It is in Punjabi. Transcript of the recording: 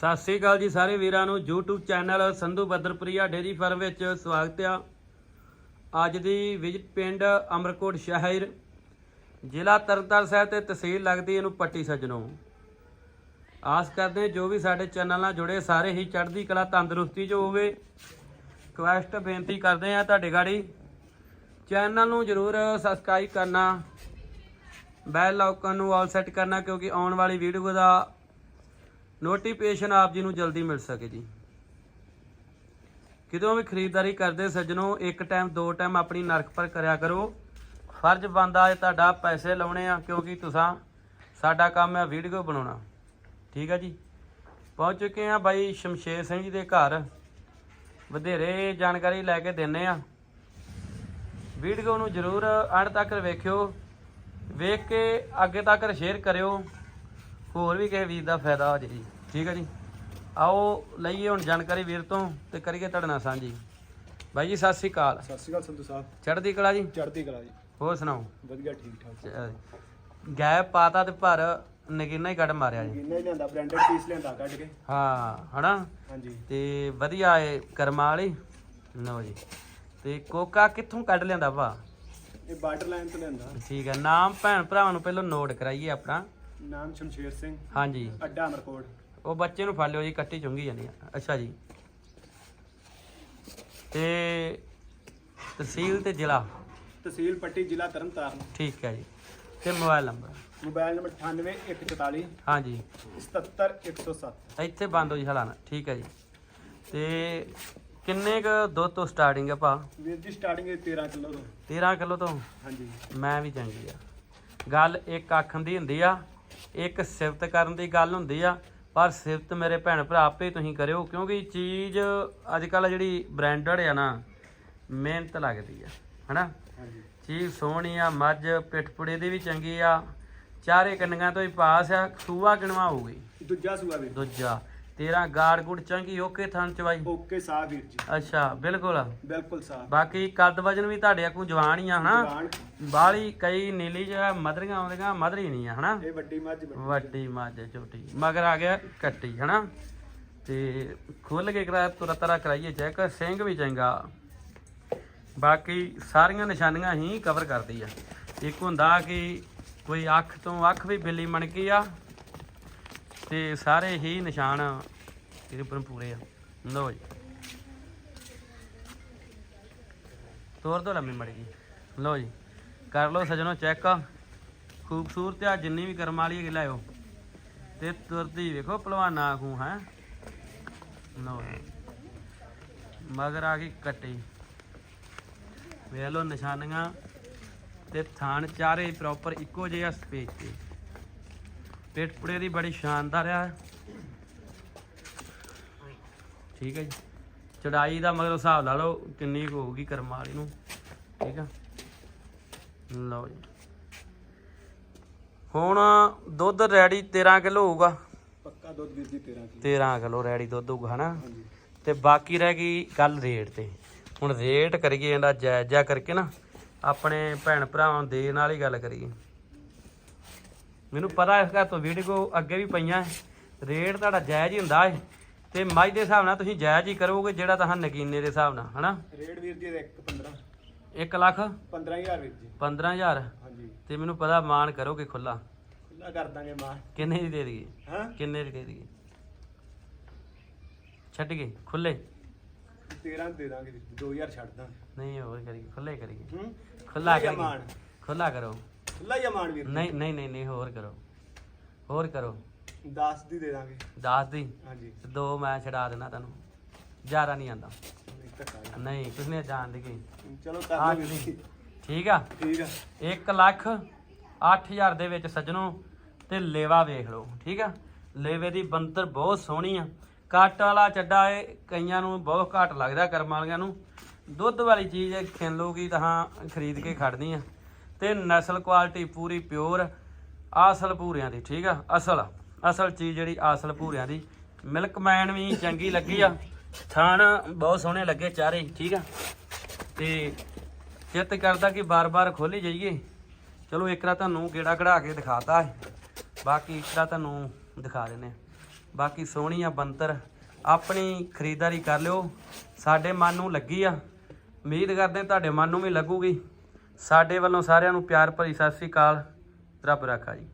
ਸਤਿ ਸ੍ਰੀ ਅਕਾਲ ਜੀ ਸਾਰੇ ਵੀਰਾਂ ਨੂੰ, YouTube channel Sandhu Badarpriya dairy farm ਵਿੱਚ ਸਵਾਗਤ ਆ। ਅੱਜ ਦੀ ਵਿਜ਼ਿਟ ਪਿੰਡ ਅਮਰਕੋਟ ਸ਼ਹਿਰ, ਜ਼ਿਲ੍ਹਾ ਤਰਨਤਾਰਨ ਸਾਹਿਬ ਤੇ ਤਹਿਸੀਲ ਲੱਗਦੀ ਇਹਨੂੰ ਪੱਟੀ ਸੱਜਣੋ। ਆਸ ਕਰਦੇ ਜੋ ਵੀ ਸਾਡੇ ਚੈਨਲ ਨਾਲ ਜੁੜੇ, ਸਾਰੇ ਹੀ ਚੜ੍ਹਦੀ ਕਲਾ ਤੰਦਰੁਸਤੀ 'ਚ ਹੋਵੇ। ਰਿਕਵੈਸਟ ਬੇਨਤੀ ਕਰਦੇ ਆ ਤੁਹਾਡੇ ਗਾੜੀ। ਚੈਨਲ ਨੂੰ ਜਰੂਰ ਸਬਸਕ੍ਰਾਈਬ ਕਰਨਾ ਬੈਲ ਆਈਕਨ ਨੂੰ ਆਲ ਸੈੱਟ ਕਰਨਾ, ਕਿਉਂਕਿ ਆਉਣ ਵਾਲੀ ਵੀਡੀਓ ਦਾ ਨੋਟੀਫਿਕੇਸ਼ਨ ਆਪ ਜੀ ਨੂੰ ਜਲਦੀ ਮਿਲ ਸਕੇ ਜੀ। ਕਿਦੋਂ ਵੀ ਖਰੀਦਦਾਰੀ ਕਰਦੇ ਸੱਜਣੋ, ਇੱਕ ਟਾਈਮ, ਦੋ ਟਾਈਮ ਆਪਣੀ ਨਰਕ ਪਰ ਕਰਿਆ ਕਰੋ। ਫਰਜ਼ ਬੰਦਾ ਹੈ ਤੁਹਾਡਾ ਪੈਸੇ ਲਾਉਣੇ ਆ, ਕਿਉਂਕਿ ਤੁਸੀਂ ਸਾਡਾ ਕੰਮ ਹੈ ਵੀਡੀਓ ਬਣਾਉਣਾ। ਠੀਕ ਹੈ ਜੀ? ਪਹੁੰਚ ਚੁੱਕੇ ਆ ਬਾਈ ਸ਼ਮਸ਼ੇਰ ਸਿੰਘ ਜੀ ਦੇ ਘਰ। ਵਧੇਰੇ ਜਾਣਕਾਰੀ ਲੈ ਕੇ ਦਿੰਨੇ ਆ। ਵੀਡੀਓ ਨੂੰ ਜਰੂਰ ਅੰਤ ਤੱਕ ਵੇਖਿਓ। ਵੇਖ ਕੇ ਅੱਗੇ ਤੱਕ ਸ਼ੇਅਰ ਕਰਿਓ। ਹੋਰ ਵੀ ਕਿਸੇ ਵੀਰ ਦਾ ਫਾਇਦਾ ਹੋ ਜੇ ਜੀ। ਠੀਕ ਹੈ ਜੀ? ਆਓ ਲਈਏ ਹੁਣ ਜਾਣਕਾਰੀ ਵੀਰ ਤੋਂ ਤੇ ਕਰੀਏ ਤੁਹਾਡੇ ਨਾਲ ਸਾਂਝੀ। ਬਾਈ ਜੀ ਸਤਿ ਸ੍ਰੀ ਅਕਾਲ। ਸਤਿ ਸ਼੍ਰੀ ਅਕਾਲ ਸੰਧੂ ਸਾਹਿਬ। ਚੜ੍ਹਦੀ ਕਲਾ ਜੀ? ਚੜ੍ਹਦੀ ਕਲਾ ਜੀ। ਹੋਰ ਸੁਣਾਓ? ਵਧੀਆ ਠੀਕ ਠਾਕ। ਚ- ਗੈਪ ਪਾਤਾ ਤੇ ਪਰ ਨਗੀਨਾ ਹੀ ਕੱਢ ਮਾਰਿਆ ਜੀ। ਕਿੰਨਾ ਹੀ ਲਿਆਂਦਾ ਬ੍ਰਾਂਡਡ ਪੀਸ ਲਿਆਂਦਾ ਕੱਢ ਕੇ। ਹਾਂ ਹਨਾ? ਹਾਂਜੀ। ਤੇ ਵਧੀਆ ਏ ਕਰਮਾਂ ਵਾਲੀ। ਲਓ ਜੀ। ਤੇ ਕੋਕਾ ਕਿੱਥੋਂ ਕੱਢ ਲਿਆਂਦਾ ਭਾ? ਇਹ ਬਾਰਡਰ ਲਾਈਨ ਤੋਂ ਲਿਆਂਦਾ। ਠੀਕ ਹੈ ਨਾਮ ਭੈਣ ਭਰਾਵਾਂ ਨੂੰ ਪਹਿਲਾਂ ਨੋਟ ਕਰਾਈਏ ਆਪਣਾ। ਨਾਮ ਸ਼ਮਸ਼ੇਰ ਸਿੰਘ। ਹਾਂਜੀ। ਅੱਡਾ ਅਮਰਕੋਟ। ਉਹ ਬੱਚੇ ਨੂੰ ਫੜ ਲਿਓ ਜੀ ਕੱਟੀ ਚੁੰਗੀ ਜਾਂਦੀ ਆ। ਅੱਛਾ ਜੀ। ਤੇ ਤਹਿਸੀਲ ਤੇ ਜ਼ਿਲ੍ਹਾ? ਤਹਿਸੀਲ ਪੱਟੀ ਜ਼ਿਲ੍ਹਾ ਤਰਨਤਾਰਨ। ਠੀਕ ਹੈ ਜੀ। ਤੇ ਮੋਬਾਈਲ ਨੰਬਰ? ਮੋਬਾਈਲ ਨੰਬਰ 98144 ਹਾਂਜੀ। 77107 ਇੱਥੇ ਬੰਦ ਹੋ ਜੀ ਹਲਾਣਾ ਠੀਕ ਹੈ ਜੀ। ਤੇ ਕਿੰਨੇ ਕ ਦੁੱਧ ਤੋਂ ਸਟਾਰਟਿੰਗ ਹੈ ਭਾ? ਵੀਰ ਜੀ ਸਟਾਰਟਿੰਗ ਹੈ 13 ਕਿਲੋ ਤੋਂ। 13 ਕਿਲੋ ਤੋਂ? ਹਾਂਜੀ। ਮੈਂ ਵੀ ਚੰਗੀ ਆ। ਗੱਲ ਇੱਕ ਆਖਣ ਦੀ ਹੁੰਦੀ ਆ ਇੱਕ ਸਿਫਤ ਕਰਨ ਦੀ ਗੱਲ ਹੁੰਦੀ ਆ ਪਰ ਸਿਫਤ ਮੇਰੇ ਭੈਣ ਭਰਾ ਆਪੇ ਤੁਸੀਂ ਕਰਿਓ ਕਿਉਂਕਿ ਚੀਜ਼ ਅੱਜ ਕੱਲ ਜਿਹੜੀ ਬ੍ਰਾਂਡਡ ਆ ਨਾ ਮਿਹਨਤ ਲੱਗਦੀ ਆ ਹਨਾ? ਚੀਜ਼ ਸੋਹਣੀ ਆ ਮੱਝ ਪਿੱਠਪੁੜੇ ਦੀ ਵੀ ਚੰਗੀ ਆ ਚਾਰੇ ਕੰਨੀਆਂ ਤੋਂ ਹੀ ਪਾਸ ਆ ਸੂਆ ਕਿਣਵਾ ਹੋਊਗੀ? ਦੂਜਾ ਸੂਆ ਵੀਰ ਦੂਜਾ। ਤੇਰਾ ਗਾੜ ਗੁੜ ਚੰਗੀ ਓਕੇ ਥਣ ਚ ਬਾਈ। ਓਕੇ ਸਾਹ ਵੀਰ ਜੀ। ਅੱਛਾ ਬਿਲਕੁਲ। ਬਿਲਕੁਲ ਸਾਹ। ਬਾਕੀ ਕੱਦ ਵਜਨ ਵੀ ਤੁਹਾਡੇ ਕੋਲ ਜਵਾਨ ਹੀ ਆ ਹਨਾ? ਬਾਹਲੀ ਕਈ ਨੀਲੀ ਜਿਹਾ ਮਧਰੀਆਂ ਆਉਂਦੀਆਂ ਮਧਰੀ ਨਹੀਂ ਆ ਹਨਾ? ਇਹ ਵੱਡੀ ਮੱਝ ਵੱਡੀ। ਮੱਝ। ਛੋਟੀ। ਮਗਰ ਆ ਗਿਆ ਕੱਟੀ ਹਨਾ? ਤੇ ਖੁੱਲ ਕੇ ਕਰਾ ਤੁਰਾ ਤਰਾ ਕਰਾਈਏ ਚੈੱਕ ਸਿੰਘ ਵੀ ਚੰਗਾ। ਬਾਕੀ ਸਾਰੀਆਂ ਨਿਸ਼ਾਨੀਆਂ ਹੀ ਕਵਰ ਕਰਦੀ ਆ। ਇੱਕ ਹੁੰਦਾ ਕਿ ਕੋਈ ਅੱਖ ਤੋਂ ਅੱਖ ਵੀ ਬਿੱਲੀ ਮਣ ਗਈ ਆ ਤੇ ਸਾਰੇ ਹੀ ਨਿਸ਼ਾਨ ਇਹਦੇ ਉੱਪਰ ਪੂਰੇ ਆ। ਲਓ ਜੀ। ਤੋਰ ਦੋ ਲੰਮੀ ਮੜੀ ਜੀ। ਲਓ ਜੀ। ਕਰ ਲਓ ਸਜਣੋ ਚੈੱਕ। ਖੂਬਸੂਰਤ ਆ, ਜਿੰਨੀ ਵੀ ਕਰਮ ਵਾਲੀ ਹੈ ਲਾਇਓ ਤੇ ਤੁਰਦੀ ਵੇਖੋ, ਪਹਿਲਵਾਨਾ ਖੂ ਹੈ। ਲਓ ਜੀ। ਮਗਰ ਆ ਗਈ ਕੱਟੀ। ਵੇਖ ਲਓ ਨਿਸ਼ਾਨੀਆਂ। ਤੇ ਥਾਣ ਚਾਰੇ ਪ੍ਰੋਪਰ ਇੱਕੋ ਜਿਹਾ ਸਪੇਸ ਤੇ ਪੇਟ ਪੁੜੇ ਦੀ ਬੜੀ ਸ਼ਾਨਦਾਰ ਆ। ਠੀਕ ਹੈ ਜੀ। ਚੜਾਈ ਦਾ ਮਗਰ ਹਿਸਾਬ ਲਾ ਲਓ ਕਿੰਨੀ ਕੁ ਹੋਊਗੀ ਕਰਮ ਵਾਲੀ ਨੂੰ। ਠੀਕ ਆ। ਲਓ ਜੀ। ਹੁਣ ਦੁੱਧ ਰੈਡੀ 13 ਕਿਲੋ ਹੋਊਗਾ। ਪੱਕਾ ਦੁੱਧ ਵੀਰ ਜੀ 13 ਕਿਲੋ। 13 ਕਿਲੋ ਰੈਡੀ ਦੁੱਧ ਹੋਊਗਾ ਹਨਾ? ਤੇ ਬਾਕੀ ਰਹਿ ਗਈ ਗੱਲ ਰੇਟ ਤੇ। ਹੁਣ ਰੇਟ ਕਰੀਏ ਇਹਦਾ ਜਾਇਜ਼ਾ ਕਰਕੇ ਨਾ ਆਪਣੇ ਭੈਣ ਭਰਾਵਾਂ ਨੂੰ ਦੇਣ ਵਾਲੀ ਗੱਲ ਕਰੀਏ। ਮੈਨੂੰ ਪਤਾ ਇਸ ਘਰ ਤੋਂ ਵੀਡੀਓ ਅੱਗੇ ਵੀ ਪਈਆਂ ਰੇਟ ਤੁਹਾਡਾ ਜਾਇਜ਼ ਹੀ ਹੁੰਦਾ ਹੈ ਤੇ ਮੱਝ ਦੇ ਹਿਸਾਬ ਨਾਲ ਤੁਸੀਂ ਜਾਇਜ਼ ਹੀ ਕਰੋਗੇ ਜਿਹੜਾ ਤੁਹਾਨੂੰ ਨਗੀਨੇ ਦੇ ਹਿਸਾਬ ਨਾਲ ਹਨਾ? ਰੇਟ ਵੀਰ ਜੀ ਦਾ 1 15 1 ਲੱਖ 15000 ਵੀਰ ਜੀ। 15000 ਹਾਂਜੀ। ਤੇ ਮੈਨੂੰ ਪਤਾ ਮਾਨ ਕਰੋਗੇ ਖੁੱਲਾ ਖੁੱਲਾ ਕਰ ਦਾਂਗੇ ਮਾਂ ਕਿੰਨੇ ਦੀ ਦੇ ਦਈਏ? ਹਾਂ? ਕਿੰਨੇ ਦੀ ਦੇ ਦਈਏ? ਛੱਡ ਗਏ ਖੁੱਲੇ 13 ਦੇ ਦਾਂਗੇ ਵੀਰ ਜੀ 2000 ਛੱਡ ਦਾਂਗੇ। ਨਹੀਂ ਹੋਰ ਕਰੀਏ ਖੁੱਲੇ ਕਰੀਏ। ਹੂੰ? ਖੁੱਲਾ ਕਰੀਏ। ਖੁੱਲਾ ਕਰੋ। ਖੁੱਲਾ ਨਹੀਂ ਨਹੀਂ ਨਹੀਂ ਨਹੀਂ ਹੋਰ ਕਰੋ। ਹੋਰ ਕਰੋ। 10 ਦੀ ਦੇ ਦਾਂਗੇ। 10 ਦੀ? ਹਾਂਜੀ। ਤੇ ਦੋ ਮੈਂ ਛਡਾ ਦੇਣਾ ਤੁਹਾਨੂੰ। ਜ਼ਿਆਦਾ ਨਹੀਂ ਆਂਦਾ ਨਹੀਂ ਧੱਕਾ ਜੀ। ਨਹੀਂ ਕਿਸਨੇ ਜਾਣ ਦੀ ਗਈ ਚਲੋ ਕਰ ਲਓ ਵੀਰ। ਜੀ ਠੀਕ ਆ? ਠੀਕ ਆ। 1 ਲੱਖ 8000 ਦੇ ਵਿੱਚ ਸੱਜਣੋ ਤੇ ਲੇਵਾ ਵੇਖ ਲਓ ਠੀਕ ਆ? ਲੇਵੇ ਦੀ ਬੰਤਰ ਬਹੁਤ ਸੋਹਣੀ ਆ। ਕੱਟ ਵਾਲਾ ਚੱਡਾ ਏ ਕਈਆਂ ਨੂੰ ਬਹੁਤ ਘੱਟ ਲੱਗਦਾ ਕਰਮ ਵਾਲਿਆਂ ਨੂੰ। ਦੁੱਧ ਵਾਲੀ ਚੀਜ਼ ਖਿਣ ਲੋਗੀ ਤਾਂ ਖਰੀਦ ਕੇ ਖੜਨੀ ਆ। ਤੇ ਨਸਲ ਕੁਆਲਿਟੀ ਪੂਰੀ ਪਿਓਰ ਆਸਲ ਭੂਰਿਆਂ ਦੀ, ਠੀਕ ਆ? ਅਸਲ ਅਸਲ ਚੀਜ਼ ਜਿਹੜੀ ਆਸਲ ਭੂਰਿਆਂ ਦੀ। ਮਿਲਕ ਮੈਨ ਵੀ ਚੰਗੀ ਲੱਗੀ ਆ। ਥਾਣ ਬਹੁਤ ਸੋਹਣੇ ਲੱਗੇ ਚਾਰੇ, ਠੀਕ ਆ? ਤੇ ਚਿੱਤ ਕਰਦਾ ਕਿ ਬਾਰ-ਬਾਰ ਖੋਲੀ ਜਾਈਏ। ਚਲੋ ਇੱਕ ਰਾ ਤੁਹਾਨੂੰ ਗੇੜਾ ਕਢਾ ਕੇ ਦਿਖਾਤਾ ਹੈ ਬਾਕੀ ਇੱਕ ਰਾ ਤੁਹਾਨੂੰ ਦਿਖਾ ਦਿੰਨੇ ਆ। ਬਾਕੀ ਸੋਹਣੀ ਆ ਬੰਤਰ ਆਪਣੀ ਖਰੀਦਦਾਰੀ ਕਰ ਲਿਓ। ਸਾਡੇ ਮਨ ਨੂੰ ਲੱਗੀ ਆ। ਉਮੀਦ ਕਰਦੇ ਤੁਹਾਡੇ ਮਨ ਨੂੰ ਵੀ ਲੱਗੂਗੀ। ਸਾਡੇ ਵੱਲੋਂ ਸਾਰਿਆਂ ਨੂੰ ਪਿਆਰ ਭਰੀ ਸਤਿ ਸ੍ਰੀ ਅਕਾਲ। ਰੱਬ ਰਾਖਾ ਜੀ।